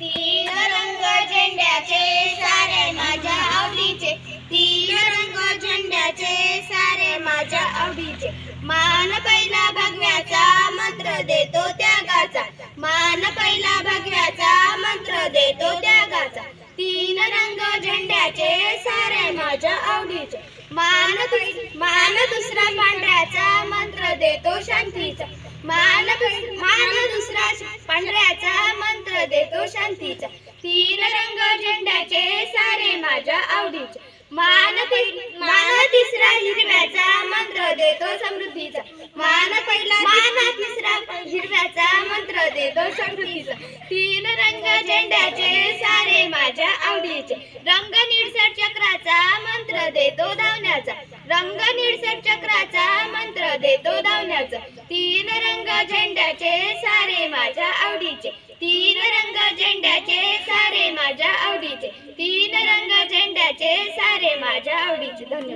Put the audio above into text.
तीन रंग झेंड्याचे सारे माझ्या आवडीचे. तीन रंग झेंड्याचे सारे माझ्या आवडीचे. मान पहिला भगव्याचा मंत्र देतो त्यागाचा. मान पहिला भगव्याचा मंत्र देतो त्यागाचा. तीन रंग झेंड्याचे सारे माझ्या आवडीचे. मान मान दुसरा पांढऱ्याचा मंत्र देतो शांतीचा. मान मान दुसरा पांढऱ्या देतो शांतीचा. तीन रंग झेंड्याचे सारे माझ्या आवडीचे. मान मान तिसरा हिरव्याचा मंत्र देतो समृद्धीचा. मान पहिला मान तिसरा हिरव्याचा मंत्र देतो समृद्धीचा. तीन रंग झेंड्याचे सारे माझ्या आवडीचे. रंग निळसर चक्राचा मंत्र देतो धावण्याचा. रंग निळसर चक्राचा मंत्र देतो धावण्याचा. तीन रंग झेंड्याचे सारे माझ्या आवडीचे. तीन सारे